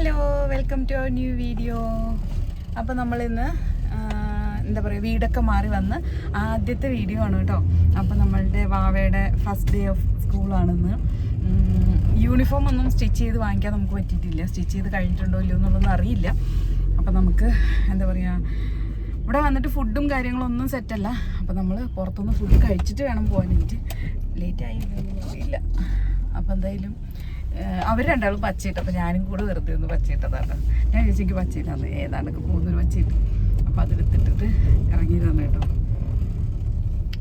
Hello welcome to our new video അപ്പോൾ നമ്മളിന്ന് എന്താ പറയുക വീടൊക്കെ മാറി വന്ന് ആദ്യത്തെ വീഡിയോ ആണ് കേട്ടോ. അപ്പോൾ നമ്മളുടെ വാവയുടെ ഫസ്റ്റ് ഡേ ഓഫ് സ്കൂളാണെന്ന് യൂണിഫോം ഒന്നും സ്റ്റിച്ച് ചെയ്ത് വാങ്ങിക്കാൻ നമുക്ക് പറ്റിയിട്ടില്ല. സ്റ്റിച്ച് ചെയ്ത് കഴിഞ്ഞിട്ടുണ്ടോ ഇല്ലയോ എന്നുള്ളതൊന്നും അറിയില്ല. അപ്പോൾ നമുക്ക് എന്താ പറയുക ഇവിടെ വന്നിട്ട് ഫുഡും കാര്യങ്ങളൊന്നും സെറ്റല്ല അപ്പോൾ നമ്മൾ പുറത്തുനിന്ന് ഫുഡ് കഴിച്ചിട്ട് വേണം പോകാൻ പോകാനായിട്ട് ലേറ്റ് ആയില്ല അപ്പോൾ എന്തായാലും അവർ രണ്ടാളും പച്ചയിട്ട് അപ്പം ഞാനും കൂടെ വെറുതെ ഒന്ന് പച്ചയിട്ടതാണ്. ഞാൻ ചേച്ചിക്ക് പച്ചയിട്ടാന്ന് ഏതാണ്ടൊക്കെ പോകുന്നൊരു പച്ചയിട്ട് അപ്പോൾ അതിലെത്തിട്ടിട്ട് ഇറങ്ങിയതാണ് കേട്ടോ.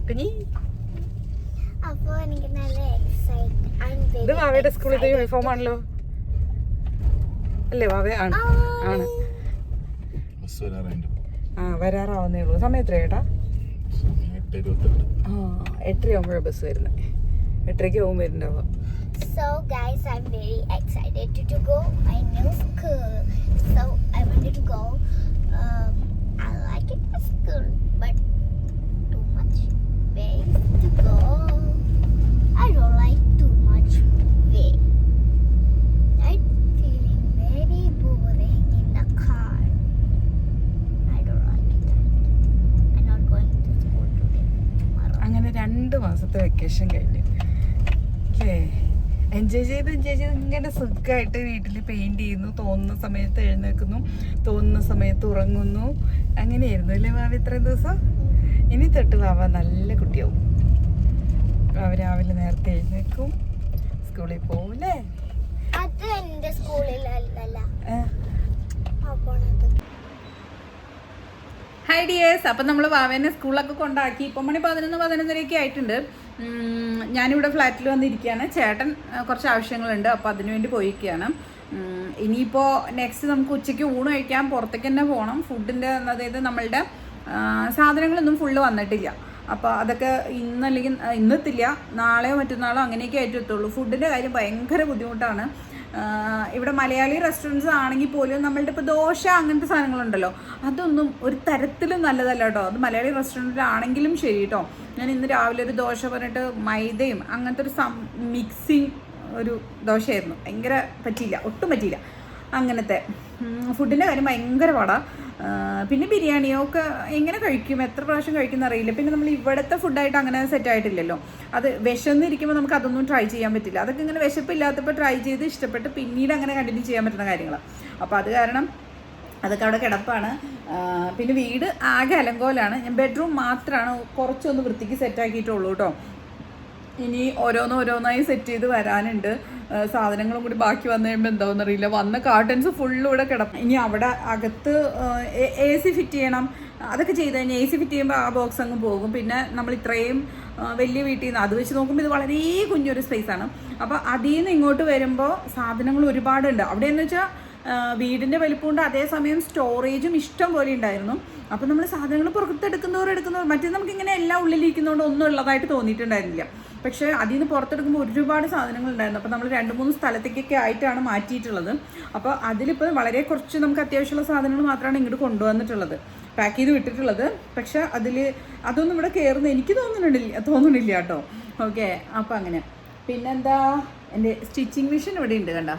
കുഞ്ഞി? അപ്പൊ എനിക്ക് നല്ല എക്സൈറ്റ് ഇത് വാവയുടെ സ്കൂളിലത്തെ യൂണിഫോം ആണല്ലോ. അല്ലേ വാവ? ആണ്. ആണ്. ബസ് ആ വരാറാവുന്നേ ഉള്ളൂ. സമയം എത്ര ചേട്ടാ എട്ടരയാകുമ്പോഴാണ് ബസ് വരുന്നത് എട്ടരയ്ക്ക് പോകുമ്പോൾ വരുന്നുണ്ടാവുക. So guys, I'm very excited to, to go my new school. So I wanted to go. Um, I like it at school, but too much ways to go. I don't like too much way. I'm feeling very boring in the car. I don't like it. I'm not going to school today. Tomorrow. അങ്ങനെ രണ്ട് മാസത്തെ vacation കഴിഞ്ഞു അല്ലേ enjoy ചെയ്ത് enjoy ചെയ്ത് ഇങ്ങനെ സുഖമായിട്ട് വീട്ടിൽ പെയിന്റ് ചെയ്യുന്നു തോന്നുന്ന സമയത്ത് എഴുന്നേൽക്കുന്നു തോന്നുന്ന സമയത്ത് ഉറങ്ങുന്നു. അങ്ങനെയായിരുന്നു അല്ലേ വാവ ഇത്രയും ദിവസം? ഇനി തൊട്ട് വാവ നല്ല കുട്ടിയാവും. വാവ രാവിലെ നേരത്തെ എഴുന്നേൽക്കും. സ്കൂളിൽ പോവും അല്ലേ അത് എന്റെ സ്കൂളിലല്ല ആ. പോണത് ഹായ് ഡിയേഴ്സ്. അപ്പം നമ്മൾ വാവേനെ സ്കൂളിലൊക്കെ കൊണ്ടാക്കി. ഇപ്പം മണി പതിനൊന്ന് പതിനൊന്നരയൊക്കെ ആയിട്ടുണ്ട്. ഞാനിവിടെ ഫ്ലാറ്റിൽ വന്നിരിക്കുകയാണ്. ചേട്ടൻ കുറച്ച് ആവശ്യങ്ങളുണ്ട്. അപ്പോൾ അതിനു വേണ്ടി പോയിരിക്കുകയാണ്. ഇനിയിപ്പോൾ നെക്സ്റ്റ് നമുക്ക് ഉച്ചയ്ക്ക് ഊണ് കഴിക്കാൻ പുറത്തേക്ക് തന്നെ പോകണം ഫുഡിന്റെ അതായത് നമ്മളുടെ സാധനങ്ങളൊന്നും ഫുള്ള് വന്നിട്ടില്ല. അപ്പോൾ അതൊക്കെ ഇന്നല്ലെങ്കിൽ ഇന്നെത്തില്ല. നാളെയോ മറ്റന്നാളോ അങ്ങനെയൊക്കെ ആയിട്ട് എത്തുള്ളൂ. ഫുഡിന്റെ കാര്യം ഭയങ്കര ബുദ്ധിമുട്ടാണ്. ഇവിടെ മലയാളി റെസ്റ്റോറന്റ്സ് ആണെങ്കിൽ പോലും നമ്മളുടെ ഇപ്പോൾ ദോശ അങ്ങനത്തെ സാധനങ്ങളുണ്ടല്ലോ അതൊന്നും ഒരു തരത്തിലും നല്ലതല്ല കേട്ടോ. അത് മലയാളി റെസ്റ്റോറന്റിലാണെങ്കിലും ശരി കേട്ടോ. ഞാൻ ഇന്ന് രാവിലെ ഒരു ദോശ പറഞ്ഞിട്ട് മൈദയും അങ്ങനത്തെ ഒരു സം മിക്സിങ് ഒരു ദോശയായിരുന്നു. ഭയങ്കര പറ്റിയില്ല ഒട്ടും പറ്റിയില്ല. അങ്ങനത്തെ ഫുഡിന്റെ കാര്യം ഭയങ്കര പാടാ. ആഹ് പിന്നെ ബിരിയാണിയോ ഒക്കെ എങ്ങനെ കഴിക്കും? എത്ര പ്രാവശ്യം കഴിക്കുന്ന അറിയില്ല. പിന്നെ നമ്മൾ ഇവിടുത്തെ ഫുഡായിട്ട് അങ്ങനെ സെറ്റ് ആയിട്ടില്ലല്ലോ. അത് വിശന്നിരിക്കുമ്പോൾ നമുക്ക് അതൊന്നും ട്രൈ ചെയ്യാൻ പറ്റില്ല. അതൊക്കെ ഇങ്ങനെ വിശപ്പില്ലാത്തപ്പോൾ ട്രൈ ചെയ്ത് ഇഷ്ടപ്പെട്ട് പിന്നീട് അങ്ങനെ കണ്ടിന്യൂ ചെയ്യാൻ പറ്റുന്ന കാര്യങ്ങളാണ് അപ്പോൾ അത് കാരണം അതൊക്കെ അവിടെ കിടപ്പാണ്. പിന്നെ വീട് ആകെ അലങ്കോലാണ്. ഞാൻ ബെഡ്റൂം മാത്രമാണ് കുറച്ചൊന്ന് വൃത്തിക്ക് സെറ്റാക്കിയിട്ടുള്ളൂ കേട്ടോ ഇനി ഓരോന്ന് ഓരോന്നായി സെറ്റ് ചെയ്ത് വരാനുണ്ട്. സാധനങ്ങളും കൂടി ബാക്കി വന്നു കഴിയുമ്പോൾ എന്താണെന്നറിയില്ല വന്ന കാർട്ടൻസ് ഫുള്ള് ഇവിടെ കിടക്കും ഇനി അവിടെ അകത്ത് എ സി ഫിറ്റ് ചെയ്യണം. അതൊക്കെ ചെയ്ത് കഴിഞ്ഞാൽ എ സി ഫിറ്റ് ചെയ്യുമ്പോൾ ആ ബോക്സ് അങ്ങ് പോകും. പിന്നെ നമ്മൾ ഇത്രയും വലിയ വീട്ടിൽ നിന്ന് അത് വെച്ച് നോക്കുമ്പോൾ ഇത് വളരെ കുഞ്ഞൊരു സ്പേസാണ് അപ്പോൾ അതിൽ നിന്ന് ഇങ്ങോട്ട് വരുമ്പോൾ സാധനങ്ങൾ ഒരുപാടുണ്ട്. അവിടെ എന്ന് വെച്ചാൽ വീടിന്റെ വലിപ്പമുണ്ട്. അതേസമയം സ്റ്റോറേജും ഇഷ്ടം പോലെ ഉണ്ടായിരുന്നു. അപ്പോൾ നമ്മൾ സാധനങ്ങൾ പുറത്തെടുക്കുന്നവർ എടുക്കുന്നവർ മറ്റേ നമുക്ക് ഇങ്ങനെ എല്ലാം ഉള്ളിലിരിക്കുന്നതുകൊണ്ട് ഒന്നും ഉള്ളതായിട്ട് തോന്നിയിട്ടുണ്ടായിരുന്നില്ല. പക്ഷേ അതിൽ നിന്ന് പുറത്തെടുക്കുമ്പോൾ ഒരുപാട് സാധനങ്ങൾ ഉണ്ടായിരുന്നു. അപ്പോൾ നമ്മൾ രണ്ട് മൂന്ന് സ്ഥലത്തേക്കൊക്കെ ആയിട്ടാണ് മാറ്റിയിട്ടുള്ളത്. അപ്പോൾ അതിലിപ്പോൾ വളരെ കുറച്ച് നമുക്ക് അത്യാവശ്യമുള്ള സാധനങ്ങൾ മാത്രമാണ് ഇങ്ങോട്ട് കൊണ്ടുവന്നിട്ടുള്ളത്. പാക്ക് ചെയ്ത് വിട്ടിട്ടുള്ളത്. പക്ഷേ അതിൽ അതൊന്നും ഇവിടെ കയറുന്ന എനിക്ക് തോന്നുന്നുണ്ടില്ല തോന്നുന്നില്ല കേട്ടോ. ഓക്കെ അപ്പോൾ അങ്ങനെ. പിന്നെന്താ? എന്റെ സ്റ്റിച്ചിങ് മെഷീൻ ഇവിടെ ഉണ്ട് കണ്ട.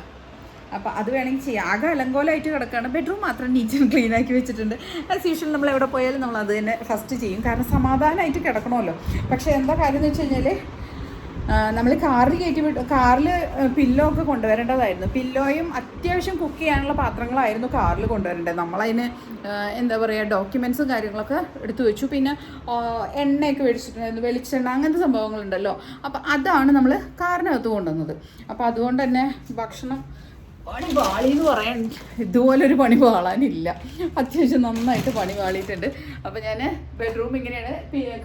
അപ്പോൾ അത് വേണമെങ്കിൽ ചെയ്യാം. ആകെ അലങ്കോലമായിട്ട് കിടക്കുകയാണ് ബെഡ്റൂം മാത്രം നീറ്റ് ക്ലീൻ ആക്കി വെച്ചിട്ടുണ്ട്. ആസ് യൂഷ്വൽ നമ്മൾ എവിടെ പോയാലും നമ്മൾ അത് തന്നെ ഫസ്റ്റ് ചെയ്യും. കാരണം സമാധാനമായിട്ട് കിടക്കണമല്ലോ. പക്ഷേ എന്താ കാര്യം എന്ന് വെച്ച് കഴിഞ്ഞാൽ നമ്മൾ കാറിൽ കയറ്റി വിട്ടു കാറിൽ പില്ലോ ഒക്കെ കൊണ്ടുവരേണ്ടതായിരുന്നു. പില്ലോയും അത്യാവശ്യം കുക്ക് ചെയ്യാനുള്ള പാത്രങ്ങളായിരുന്നു കാറിൽ കൊണ്ടുവരേണ്ടത്. നമ്മളതിന് എന്താ പറയുക ഡോക്യുമെൻസും കാര്യങ്ങളൊക്കെ എടുത്തു വെച്ചു. പിന്നെ എണ്ണയൊക്കെ മേടിച്ചിട്ടുണ്ടായിരുന്നു വെളിച്ചെണ്ണ അങ്ങനത്തെ സംഭവങ്ങളുണ്ടല്ലോ. അപ്പോൾ അതാണ് നമ്മൾ കാറിനകത്ത് കൊണ്ടുവന്നത്. അപ്പോൾ അതുകൊണ്ട് തന്നെ ഭക്ഷണം പണി എന്ന് പറയാൻ ഇതുപോലൊരു പണി പാളാനില്ല അത്യാവശ്യം നന്നായിട്ട് പണി പാളിയിട്ടുണ്ട് അപ്പോൾ ഞാൻ ബെഡ്റൂം ഇങ്ങനെയാണ്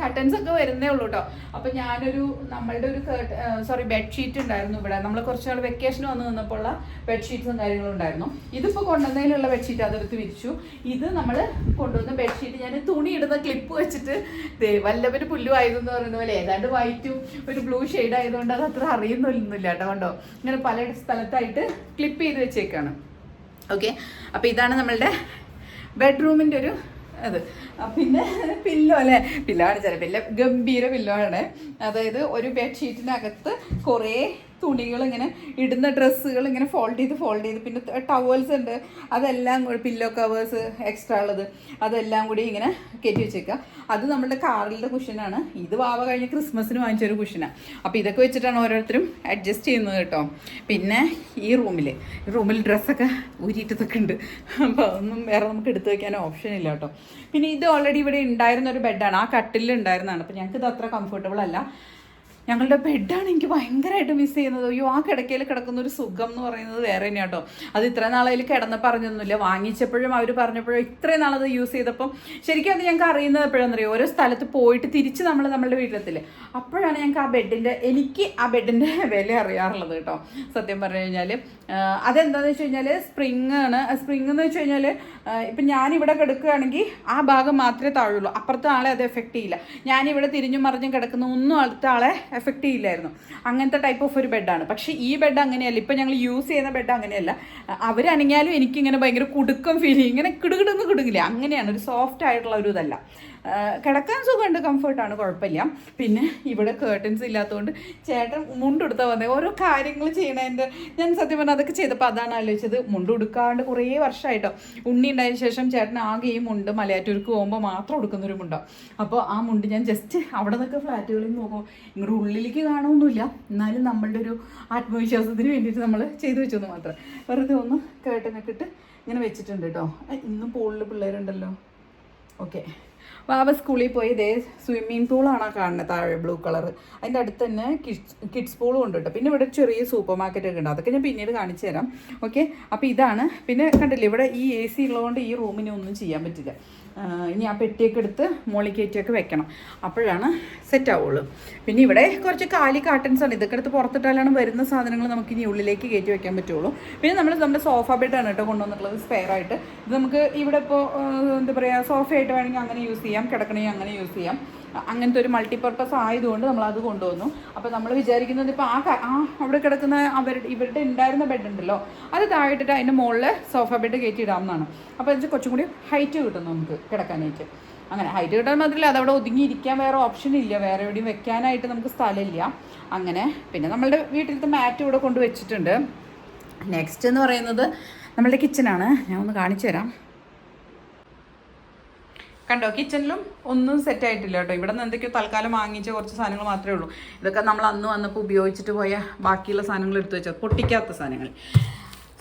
കട്ടൻസ് ഒക്കെ വരുന്നേ ഉള്ളൂ കേട്ടോ അപ്പൊ ഞാനൊരു നമ്മളുടെ ഒരു സോറി ബെഡ്ഷീറ്റ് ഉണ്ടായിരുന്നു ഇവിടെ. നമ്മൾ കുറച്ച് നാൾ വെക്കേഷൻ വന്ന് നിന്നപ്പോൾ ഉള്ള ബെഡ്ഷീറ്റ്സും കാര്യങ്ങളും ഉണ്ടായിരുന്നു. ഇതിപ്പോ കൊണ്ടുവന്നതിലുള്ള ബെഡ്ഷീറ്റ് അതെടുത്ത് വിരിച്ചു. ഇത് നമ്മൾ കൊണ്ടുവന്ന ബെഡ്ഷീറ്റ് ഞാൻ തുണി ഇടുന്ന ക്ലിപ്പ് വെച്ചിട്ട് ദേ വല്ലവര് പുല്ലു എന്ന് പറയുന്ന പോലെ ഏതാണ്ട് വൈറ്റും ഒരു ബ്ലൂ ഷെയ്ഡ് ആയതുകൊണ്ട് അത് അത്ര അറിയുന്നില്ല കേട്ടോ കണ്ടോ? ഇങ്ങനെ പല സ്ഥലത്തായിട്ട് ക്ലിപ്പ് ചെയ്ത് വെച്ചേക്കാണ്. ഓക്കെ അപ്പോൾ ഇതാണ് നമ്മളുടെ ബെഡ്റൂമിന്റെ ഒരു അത്. പിന്നെ പില്ലോ അല്ലേ? പില്ലോ ആണ് ചില പില്ല ഗംഭീര പില്ലോ ആണ്. അതായത് ഒരു ബെഡ്ഷീറ്റിനകത്ത് കുറേ തുണികൾ ഇങ്ങനെ ഇടുന്ന ഡ്രസ്സുകൾ ഇങ്ങനെ ഫോൾഡ് ചെയ്ത് ഫോൾഡ് ചെയ്ത്. പിന്നെ ടവൽസ് ഉണ്ട്. അതെല്ലാം കൂടി പില്ലോ കവേഴ്സ് എക്സ്ട്രാ ഉള്ളത്. അതെല്ലാം കൂടി ഇങ്ങനെ കയറ്റി വെച്ചേക്കുക അത് നമ്മുടെ കാറിലെ കുഷനാണ് ഇത് വാവ കഴിഞ്ഞ് ക്രിസ്മസിന് വാങ്ങിച്ചൊരു കുഷനാണ് അപ്പോൾ ഇതൊക്കെ വെച്ചിട്ടാണ് ഓരോരുത്തരും അഡ്ജസ്റ്റ് ചെയ്യുന്നത് കേട്ടോ. പിന്നെ ഈ റൂമിൽ റൂമിൽ ഡ്രസ്സൊക്കെ ഊരിയിട്ടതൊക്കെ ഉണ്ട്. അപ്പോൾ അതൊന്നും വേറെ നമുക്ക് എടുത്തു വെക്കാൻ ഓപ്ഷൻ ഇല്ല കേട്ടോ. പിന്നെ ഇത് ഓൾറെഡി ഇവിടെ ഉണ്ടായിരുന്ന ഒരു ബെഡാണ് ആ കട്ടിലിൽ ഉണ്ടായിരുന്നതാണ്. അപ്പോൾ ഞങ്ങൾക്ക് ഇത് അത്ര കംഫർട്ടബിൾ അല്ല. ഞങ്ങളുടെ ബെഡാണ് എനിക്ക് ഭയങ്കരമായിട്ട് മിസ് ചെയ്യുന്നത്. അയ്യോ ആ കിടക്കയിൽ കിടക്കുന്ന ഒരു സുഖം എന്ന് പറയുന്നത് വേറെ തന്നെയാണ് കേട്ടോ അത് ഇത്ര നാളതിൽ കിടന്ന് പറഞ്ഞൊന്നുമില്ല. വാങ്ങിച്ചപ്പോഴും അവർ പറഞ്ഞപ്പോഴും ഇത്രയും നാളത് യൂസ് ചെയ്തപ്പം ശരിക്കും അത് ഞങ്ങൾക്ക് അറിയുന്നത് എപ്പോഴാണെന്നറിയോ ഓരോ സ്ഥലത്ത് പോയിട്ട് തിരിച്ച് നമ്മൾ നമ്മളുടെ വീട്ടിലെത്തില്ലേ? അപ്പോഴാണ് ഞങ്ങൾക്ക് ആ ബെഡിന്റെ എനിക്ക് ആ ബെഡിന്റെ വില അറിയാറുള്ളത് കേട്ടോ സത്യം പറഞ്ഞു കഴിഞ്ഞാൽ അതെന്താണെന്ന് വെച്ച് കഴിഞ്ഞാൽ സ്പ്രിങ് ആണ്. സ്പ്രിങ് എന്ന് വെച്ച് കഴിഞ്ഞാൽ ഇപ്പം ഞാനിവിടെ കിടക്കുകയാണെങ്കിൽ ആ ഭാഗം മാത്രമേ താഴുള്ളൂ അപ്പുറത്തെ ആളെ അത് എഫക്റ്റ് ചെയ്യില്ല. ഞാനിവിടെ തിരിഞ്ഞും മറിഞ്ഞും കിടക്കുന്ന ഒന്നും അടുത്ത ആളെ എഫക്റ്റ് ചെയ്യില്ലായിരുന്നു. അങ്ങനത്തെ ടൈപ്പ് ഓഫ് ഒരു ബെഡാണ് പക്ഷേ ഈ ബെഡ് അങ്ങനെയല്ല. ഇപ്പം ഞങ്ങൾ യൂസ് ചെയ്യുന്ന ബെഡ് അങ്ങനെയല്ല. അവരനങ്ങിയാലും എനിക്കിങ്ങനെ ഭയങ്കര കുടുക്കം ഫീൽ ചെയ്യും. ഇങ്ങനെ കിടുകിടുന്ന് കിടുങ്ങില്ല? അങ്ങനെയാണ്. ഒരു സോഫ്റ്റ് ആയിട്ടുള്ള ഒരു ഇതല്ല. കിടക്കാൻ സുഖമുണ്ട് കംഫർട്ടാണ് കുഴപ്പമില്ല. പിന്നെ ഇവിടെ കേർട്ടൻസ് ഇല്ലാത്തതുകൊണ്ട് ചേട്ടൻ മുണ്ടെടുത്താൽ വന്നത് ഓരോ കാര്യങ്ങൾ ചെയ്യണതിന്റെ ഞാൻ സത്യം പറഞ്ഞാൽ അതൊക്കെ ചെയ്തപ്പോൾ അതാണ് ആലോചിച്ചത്. മുണ്ടെടുക്കാണ്ട് കുറേ വർഷമായിട്ടോ ഉണ്ണി ഉണ്ടായതിനു ശേഷം ചേട്ടൻ ആകെ ഈ മുണ്ട് മലയാറ്റൂർക്ക് പോകുമ്പോൾ മാത്രം എടുക്കുന്നൊരു മുണ്ടാണ് അപ്പോൾ ആ മുണ്ട് ഞാൻ ജസ്റ്റ് അവിടെ നിന്നൊക്കെ ഫ്ലാറ്റുകളിൽ നോക്കും ഇങ്ങോട്ട് ഉള്ളിലേക്ക് കാണുമൊന്നുമില്ല എന്നാലും നമ്മളുടെ ഒരു ആത്മവിശ്വാസത്തിന് വേണ്ടിയിട്ട് നമ്മൾ ചെയ്തു വെച്ചെന്ന് മാത്രം. വെറുതെ ഒന്ന് കേട്ടനൊക്കെ ഇട്ട് ഇങ്ങനെ വെച്ചിട്ടുണ്ട് കേട്ടോ ഇന്നും പൂളിൽ പിള്ളേരുണ്ടല്ലോ. ഓക്കെ വാവ സ്കൂളിൽ പോയി ഇതേ സ്വിമ്മിംഗ് പൂളാണ് കാണുന്നത് താഴെ ബ്ലൂ കളർ അതിന്റെ അടുത്ത് തന്നെ കിഡ്സ് കിഡ്സ് പൂളും ഉണ്ട് കേട്ടോ. പിന്നെ ഇവിടെ ചെറിയ സൂപ്പർ മാർക്കറ്റ് ഒക്കെ ഉണ്ട്. അതൊക്കെ ഞാൻ പിന്നീട് കാണിച്ചു തരാം. ഓക്കെ അപ്പോൾ ഇതാണ്. പിന്നെ കണ്ടില്ലേ ഇവിടെ ഈ എ സി ഉള്ളതുകൊണ്ട് ഈ റൂമിനെ ഒന്നും ചെയ്യാൻ പറ്റില്ല. ഇനി ആ പെട്ടിയൊക്കെ എടുത്ത് മോളി കയറ്റിയൊക്കെ വെക്കണം. അപ്പോഴാണ് സെറ്റ് ആവുള്ളൂ. പിന്നെ ഇവിടെ കുറച്ച് കാലി കാട്ടൻസ് ആണ്. ഇതൊക്കെ എടുത്ത് പുറത്തിട്ടാലാണ് വരുന്ന സാധനങ്ങൾ നമുക്ക് ഇനി ഉള്ളിലേക്ക് കയറ്റി വെക്കാൻ പറ്റുള്ളൂ. പിന്നെ നമ്മൾ നമ്മുടെ സോഫ ബെഡാണ് കേട്ടോ കൊണ്ടുവന്നിട്ടുള്ളത് സ്പെയർ ആയിട്ട്. ഇത് നമുക്ക് ഇവിടെ ഇപ്പോൾ എന്താ പറയുക സോഫയായിട്ട് വേണമെങ്കിൽ അങ്ങനെ യൂസ് ചെയ്യാം. കിടക്കണമെങ്കിൽ അങ്ങനെ യൂസ് ചെയ്യാം. അങ്ങനത്തെ ഒരു മൾട്ടിപർപ്പസ് ആയതുകൊണ്ട് നമ്മൾ അത് കൊണ്ടുവന്നു. അപ്പോൾ നമ്മൾ വിചാരിക്കുന്നത് ഇപ്പോൾ ആ ആ അവിടെ കിടക്കുന്ന അവരുടെ ഇവരുടെ ഉണ്ടായിരുന്ന ബെഡ് ഉണ്ടല്ലോ അത് താഴെട്ടിട്ട് അതിന്റെ മുകളിൽ സോഫ ബെഡ് കയറ്റി ഇടാമെന്നാണ് അപ്പോൾ എന്ന് കുറച്ചും കൂടി ഹൈറ്റ് കിട്ടും നമുക്ക് കിടക്കാനായിട്ട്. അങ്ങനെ ഹൈറ്റ് കിട്ടാൻ മാത്രമല്ല അതവിടെ ഒതുങ്ങിയിരിക്കാൻ വേറെ ഓപ്ഷൻ ഇല്ല. വേറെ എവിടെയും വെക്കാനായിട്ട് നമുക്ക് സ്ഥലമില്ല. അങ്ങനെ പിന്നെ നമ്മളുടെ വീട്ടിലത്തെ മാറ്റ് ഇവിടെ കൊണ്ട് വെച്ചിട്ടുണ്ട്. നെക്സ്റ്റ് എന്ന് പറയുന്നത് നമ്മളുടെ കിച്ചനാണ് ഞാൻ ഒന്ന് കാണിച്ചു തരാം കണ്ടോ കിച്ചണിലും ഒന്നും സെറ്റ് ആയിട്ടില്ല കേട്ടോ. ഇവിടെ നിന്ന് എന്തൊക്കെയോ തൽക്കാലം വാങ്ങിച്ച കുറച്ച് സാധനങ്ങൾ മാത്രമേ ഉള്ളൂ. ഇതൊക്കെ നമ്മൾ അന്ന് വന്നപ്പോൾ ഉപയോഗിച്ചിട്ട് പോയ ബാക്കിയുള്ള സാധനങ്ങൾ എടുത്തു വെച്ചത്. പൊട്ടിക്കാത്ത സാധനങ്ങൾ.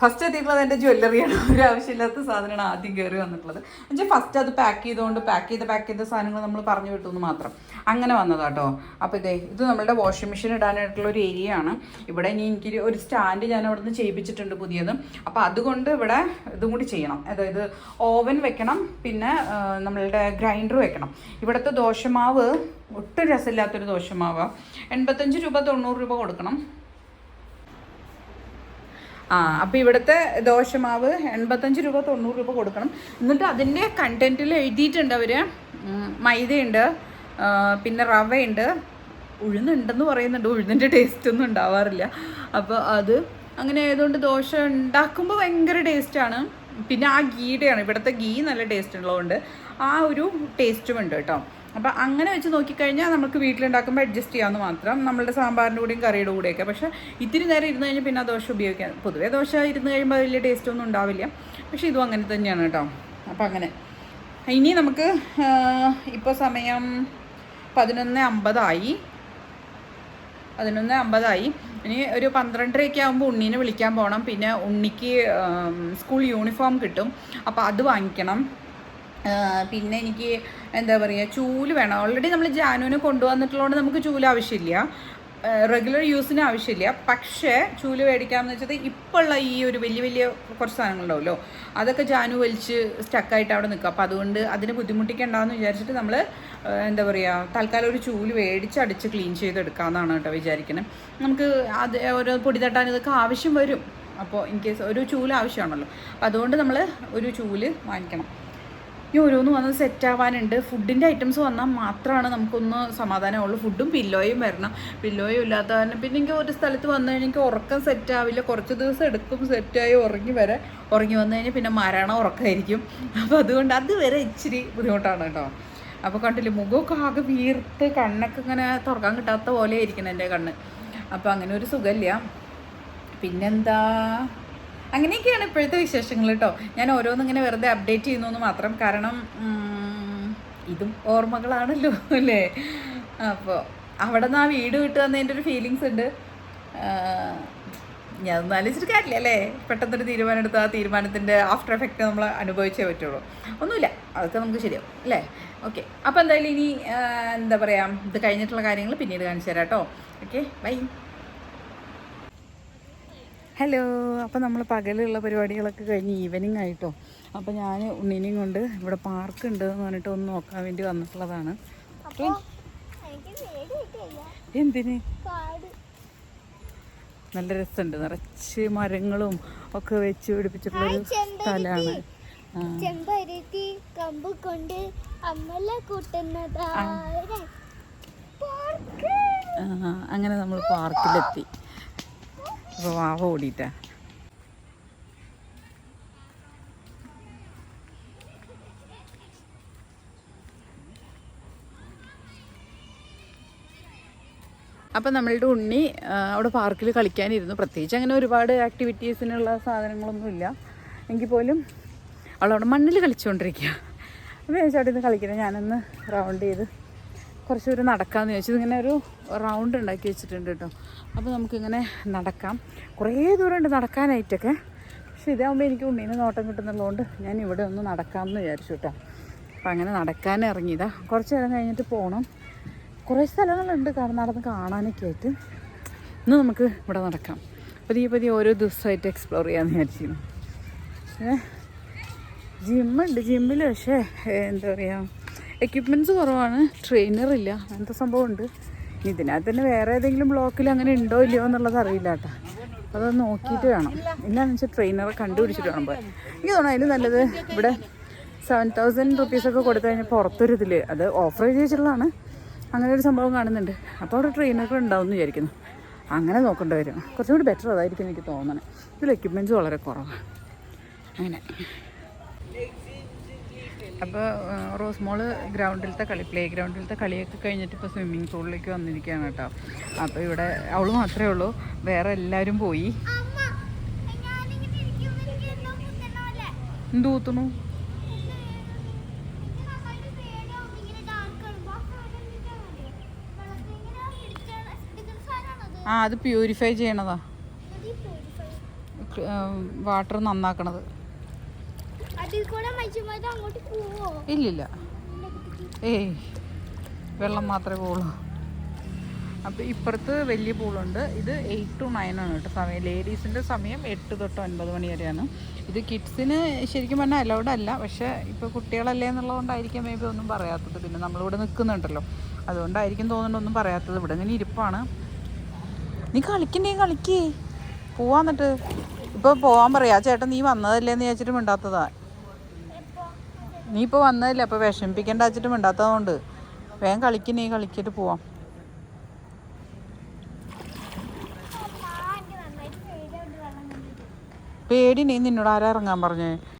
ഫസ്റ്റ് എത്തിയിട്ടുള്ളത് എന്റെ ജ്വല്ലറിയാണ് ഒരു ആവശ്യമില്ലാത്ത സാധനമാണ് ആദ്യം കയറി വന്നിട്ടുള്ളത്. എന്നുവെച്ചാൽ ഫസ്റ്റ് അത് പാക്ക് ചെയ്തുകൊണ്ട് പാക്ക് ചെയ്ത് പാക്ക് ചെയ്ത സാധനങ്ങൾ നമ്മൾ പറഞ്ഞു വിട്ടു എന്ന് മാത്രം. അങ്ങനെ വന്നതാട്ടോ അപ്പോൾ ഇതേ ഇത് നമ്മളുടെ വാഷിംഗ് മെഷീൻ ഇടാനായിട്ടുള്ള ഒരു ഏരിയ ആണ്. ഇവിടെ ഇനി എനിക്ക് ഒരു സ്റ്റാൻഡ് ഞാൻ അവിടെ നിന്ന് ചെയ്യിപ്പിച്ചിട്ടുണ്ട് പുതിയത്. അപ്പോൾ അതുകൊണ്ട് ഇവിടെ ഇതും കൂടി ചെയ്യണം. അതായത് ഓവൻ വെക്കണം പിന്നെ നമ്മളുടെ ഗ്രൈൻഡർ വെക്കണം. ഇവിടുത്തെ ദോശമാവ് ഒട്ടും രസമില്ലാത്തൊരു ദോശമാവ്. എൺപത്തഞ്ച് രൂപ തൊണ്ണൂറ് രൂപ കൊടുക്കണം. ആ അപ്പോൾ ഇവിടുത്തെ ദോശമാവ് എൺപത്തഞ്ച് രൂപ തൊണ്ണൂറ് രൂപ കൊടുക്കണം. എന്നിട്ട് അതിന്റെ കണ്ടന്റിൽ എഴുതിയിട്ടുണ്ട് അവർ മൈദയുണ്ട് പിന്നെ റവയുണ്ട്. ഉഴുന്നുണ്ടെന്ന് പറയുന്നുണ്ട്. ഉഴുന്നിന്റെ ടേസ്റ്റ് ഒന്നും ഉണ്ടാവാറില്ല. അപ്പോൾ അത് അങ്ങനെ ആയതുകൊണ്ട് ദോശ ഉണ്ടാക്കുമ്പോൾ ഭയങ്കര ടേസ്റ്റാണ് പിന്നെ ആ ഗീയുടെയാണ് ഇവിടുത്തെ ഗീ നല്ല ടേസ്റ്റ് ഉള്ളതുകൊണ്ട് ആ ഒരു ടേസ്റ്റും ഉണ്ട് കേട്ടോ. അപ്പോൾ അങ്ങനെ വെച്ച് നോക്കിക്കഴിഞ്ഞാൽ നമുക്ക് വീട്ടിലുണ്ടാക്കുമ്പോൾ അഡ്ജസ്റ്റ് ചെയ്യാമെന്ന് മാത്രം. നമ്മളുടെ സാമ്പാറിന്റെ കൂടെയും കറിയുടെ കൂടെയൊക്കെ. പക്ഷേ ഇത്തിരി നേരം ഇരുന്ന് കഴിഞ്ഞാൽ പിന്നെ ആ ദോശ ഉപയോഗിക്കാൻ പൊതുവേ ദോശ ഇരുന്ന് കഴിയുമ്പോൾ വലിയ ടേസ്റ്റ് ഒന്നും ഉണ്ടാവില്ല. പക്ഷേ ഇതും അങ്ങനെ തന്നെയാണ് കേട്ടോ. അപ്പോൾ അങ്ങനെ. ഇനി നമുക്ക് ഇപ്പോൾ സമയം പതിനൊന്ന് അമ്പതായി. പതിനൊന്ന് അമ്പതായി. ഇനി ഒരു പന്ത്രണ്ടരയൊക്കെ ആകുമ്പോൾ ഉണ്ണീനെ വിളിക്കാൻ പോകണം പിന്നെ ഉണ്ണിക്ക് സ്കൂൾ യൂണിഫോം കിട്ടും. അപ്പോൾ അത് വാങ്ങിക്കണം. പിന്നെ എനിക്ക് എന്താ പറയുക ചൂൽ വേണം. ഓൾറെഡി നമ്മൾ ജാനുവിനെ കൊണ്ടുവന്നിട്ടുള്ളതുകൊണ്ട് നമുക്ക് ചൂൽ ആവശ്യമില്ല. റെഗുലർ യൂസിന് ആവശ്യമില്ല. പക്ഷേ ചൂൽ മേടിക്കാമെന്ന് വെച്ചത് ഇപ്പോൾ ഉള്ള ഈ ഒരു വലിയ വലിയ കുറച്ച് സാധനങ്ങളുണ്ടാവുമല്ലോ. അതൊക്കെ ജാനു വലിച്ച് സ്റ്റക്കായിട്ട് അവിടെ നിൽക്കും. അപ്പോൾ അതുകൊണ്ട് അതിന് ബുദ്ധിമുട്ടിക്കണ്ടെന്ന് വിചാരിച്ചിട്ട് നമ്മൾ എന്താ പറയുക തൽക്കാലം ഒരു ചൂൽ മേടിച്ച് അടിച്ച് ക്ലീൻ ചെയ്തെടുക്കാമെന്നാണ് കേട്ടോ വിചാരിക്കുന്നത് നമുക്ക് അത് ഓരോ പൊടി തട്ടാൻ ഇതൊക്കെ ആവശ്യം വരും. അപ്പോൾ ഇൻ കേസ് ഒരു ചൂൽ ആവശ്യമാണല്ലോ. അപ്പോൾ അതുകൊണ്ട് നമ്മൾ ഒരു ചൂൽ വാങ്ങിക്കണം. ഈ ഓരോന്ന് വന്ന് സെറ്റ് ആവാനുണ്ട് ഫുഡിന്റെ ഐറ്റംസ് വന്നാൽ മാത്രമാണ് നമുക്കൊന്ന് സമാധാനമുള്ളൂ. ഫുഡും പില്ലോയും വരണം. പില്ലോയും ഇല്ലാത്ത കാരണം പിന്നെ എനിക്ക് ഒരു സ്ഥലത്ത് വന്നു കഴിഞ്ഞാൽ എനിക്ക് ഉറക്കം സെറ്റ് ആവില്ല. കുറച്ച് ദിവസം എടുക്കും സെറ്റായി ഉറങ്ങി വരെ ഉറങ്ങി വന്നു കഴിഞ്ഞാൽ പിന്നെ മരണം ഉറക്കമായിരിക്കും അപ്പോൾ അതുകൊണ്ട് അതുവരെ ഇച്ചിരി ബുദ്ധിമുട്ടാണ് കേട്ടോ. അപ്പോൾ കണ്ടില്ലേ മുഖമൊക്കെ ആകെ വീർത്ത് കണ്ണൊക്കെ ഇങ്ങനെ തുറക്കാൻ കിട്ടാത്ത പോലെ ഇരിക്കണം എന്റെ കണ്ണ്. അപ്പോൾ അങ്ങനെ ഒരു സുഖമില്ല. പിന്നെന്താ? അങ്ങനെയൊക്കെയാണ് ഇപ്പോഴത്തെ വിശേഷങ്ങൾ കേട്ടോ. ഞാൻ ഓരോന്നിങ്ങനെ വെറുതെ അപ്ഡേറ്റ് ചെയ്യുന്നു എന്ന് മാത്രം. കാരണം ഇതും ഓർമ്മകളാണല്ലോ അല്ലേ? അപ്പോൾ അവിടെ നിന്ന് ആ വീട് വിട്ട് വന്നതിന്റെ ഒരു ഫീലിങ്സ് ഉണ്ട്. ഞാൻ ഒന്നും ആലോചിച്ചിട്ട് കാര്യമില്ല അല്ലേ? പെട്ടെന്നൊരു തീരുമാനം എടുത്ത് ആ തീരുമാനത്തിന്റെ ആഫ്റ്റർ എഫക്റ്റ് നമ്മൾ അനുഭവിച്ചേ പറ്റുള്ളൂ. ഒന്നുമില്ല. അതൊക്കെ നമുക്ക് ശരിയാവും അല്ലേ? ഓക്കെ അപ്പോൾ എന്തായാലും ഇനി എന്താ പറയുക ഇത് കഴിഞ്ഞിട്ടുള്ള കാര്യങ്ങൾ പിന്നീട് കാണിച്ചു തരാം കേട്ടോ. ഓക്കെ ബൈ ഹലോ അപ്പോൾ നമ്മൾ പകലുള്ള പരിപാടികളൊക്കെ കഴിഞ്ഞ് ഈവനിങ് ആയിട്ടോ. അപ്പോൾ ഞാൻ ഉണ്ണിനെയും കൊണ്ട് ഇവിടെ പാർക്ക് ഉണ്ട് എന്ന് പറഞ്ഞിട്ട് ഒന്ന് നോക്കാൻ വേണ്ടി വന്നിട്ടുള്ളതാണ്. എന്തിന്? നല്ല രസമുണ്ട്. നിറച്ച് മരങ്ങളും ഒക്കെ വെച്ച് പിടിപ്പിച്ചിട്ടുള്ളൊരു സ്ഥലമാണ്. കമ്പ് കൊണ്ട് അമ്മല അങ്ങനെ നമ്മൾ പാർക്കിലെത്തി അപ്പോൾ വാവ ഓടിയിട്ടാ അപ്പം നമ്മളുടെ ഉണ്ണി അവിടെ പാർക്കിൽ കളിക്കാനിരുന്നു. പ്രത്യേകിച്ച് അങ്ങനെ ഒരുപാട് ആക്ടിവിറ്റീസിനുള്ള സാധനങ്ങളൊന്നുമില്ല എങ്കിൽ പോലും അവളവിടെ മണ്ണിൽ കളിച്ചുകൊണ്ടിരിക്കുക. അപ്പോൾ ചേട്ടൻ കളിക്കുന്നത് ഞാനൊന്ന് റൗണ്ട് ചെയ്ത് കുറച്ച് ദൂരം നടക്കാമെന്ന് ചോദിച്ചു ഇതിങ്ങനെ ഒരു റൗണ്ട് ഉണ്ടാക്കി വെച്ചിട്ടുണ്ട് കേട്ടോ. അപ്പോൾ നമുക്കിങ്ങനെ നടക്കാം. കുറേ ദൂരമുണ്ട് നടക്കാനായിട്ടൊക്കെ. പക്ഷെ ഇതാകുമ്പോൾ എനിക്ക് ഉണ്ണീനെ നോട്ടം കിട്ടുന്നുള്ളതുകൊണ്ട് ഞാൻ ഇവിടെ ഒന്ന് നടക്കാമെന്ന് വിചാരിച്ചു കേട്ടോ. അപ്പം അങ്ങനെ നടക്കാൻ ഇറങ്ങിയതാ. കുറച്ച് നേരം കഴിഞ്ഞിട്ട് പോകണം കുറേ സ്ഥലങ്ങളുണ്ട് നടന്ന് കാണാനൊക്കെ ആയിട്ട്. ഇന്ന് നമുക്ക് ഇവിടെ നടക്കാം. പതിയെ പതിയെ ഓരോ ദിവസമായിട്ട് എക്സ്പ്ലോർ ചെയ്യാമെന്ന് വിചാരിച്ചിരുന്നു. ജിമ്മുണ്ട് ജിമ്മിൽ പക്ഷേ എന്താ പറയുക എക്യുപ്മെന്റ്സ് കുറവാണ്. ട്രെയിനറില്ല അങ്ങനത്തെ സംഭവമുണ്ട്. ഇതിനകത്ത് തന്നെ വേറെ ഏതെങ്കിലും ബ്ലോക്കിൽ അങ്ങനെ ഉണ്ടോ ഇല്ലയോ എന്നുള്ളത് അറിയില്ല കേട്ടോ. അതൊന്ന് നോക്കിയിട്ട് വേണം. എന്നാന്ന് വെച്ചാൽ ട്രെയിനറെ കണ്ടുപിടിച്ചിട്ട് വേണം പോയി എനിക്ക് തോന്നുന്നു അതിന് നല്ലത് ഇവിടെ സെവൻ തൗസൻഡ് റുപ്പീസൊക്കെ കൊടുത്തു കഴിഞ്ഞാൽ പുറത്തൊരു ഇതിൽ അത് ഓഫർ ചെയ്തിട്ടുള്ളതാണ് അങ്ങനെ ഒരു സംഭവം കാണുന്നുണ്ട്. അപ്പോൾ അവിടെ ട്രെയിനൊക്കെ ഉണ്ടാവും എന്ന് വിചാരിക്കുന്നു. അങ്ങനെ നോക്കേണ്ടി വരും. കുറച്ചും കൂടി ബെറ്റർ അതായിരിക്കും എനിക്ക് തോന്നണേ. ഇതിൽ എക്യുപ്മെന്റ്സ് വളരെ കുറവാണ് അങ്ങനെ. അപ്പോൾ റോസ് മോൾ ഗ്രൗണ്ടിലത്തെ കളി പ്ലേ ഗ്രൗണ്ടിലത്തെ കളിയൊക്കെ കഴിഞ്ഞിട്ട് ഇപ്പോൾ സ്വിമ്മിങ് പൂളിലേക്ക് വന്നിരിക്കുകയാണ് കേട്ടോ. അപ്പോൾ ഇവിടെ അവൾ മാത്രമേ ഉള്ളൂ. വേറെ എല്ലാവരും പോയി. എന്തോ ആ അത് പ്യൂരിഫൈ ചെയ്യണതാ. വാട്ടർ നന്നാക്കണത് അതിൽ കൂടെ മനുഷ്യന്മാർ അങ്ങോട്ട് പോവോ ഇല്ലില്ല. ഏയ് വെള്ളം മാത്രമേ പോവുള്ളൂ. അപ്പോൾ ഇപ്പുറത്ത് വലിയ പൂളുണ്ട്. ഇത് എയ്റ്റ് ടു നയൻ ആണ് കേട്ടോ സമയം. ലേഡീസിന്റെ സമയം എട്ട് തൊട്ട് ഒൻപത് മണി വരെയാണ്. ഇത് കിഡ്സിന് ശരിക്കും പറഞ്ഞാൽ അലൗഡ് അല്ല. പക്ഷേ ഇപ്പോൾ കുട്ടികളല്ലേ എന്നുള്ളതുകൊണ്ടായിരിക്കും മേ ബി ഒന്നും പറയാത്തത്. പിന്നെ നമ്മളിവിടെ നിൽക്കുന്നുണ്ടല്ലോ. അതുകൊണ്ടായിരിക്കും തോന്നുന്നുണ്ട് ഒന്നും പറയാത്തത്. ഇവിടെ ഇങ്ങനെ ഇരിപ്പാണ്. നീ കളിക്കണ്ടേ? കളിക്കേ. പോവാന്നിട്ട് ഇപ്പോൾ പോകാൻ പറയാ ചേട്ടൻ നീ വന്നതല്ലേ? എന്ന് ചോദിച്ചിട്ട് മിണ്ടാത്തതാ. നീ ഇപ്പോൾ വന്നതല്ലേ? അപ്പോൾ വിഷമിപ്പിക്കേണ്ട വെച്ചിട്ട് മിണ്ടാത്തതുകൊണ്ട്. വേഗം കളിക്ക് നീ കളിക്കിട്ട് പോവാം. പേടി നീ നിന്നോട് ആരാ ഇറങ്ങാൻ പറഞ്ഞേ?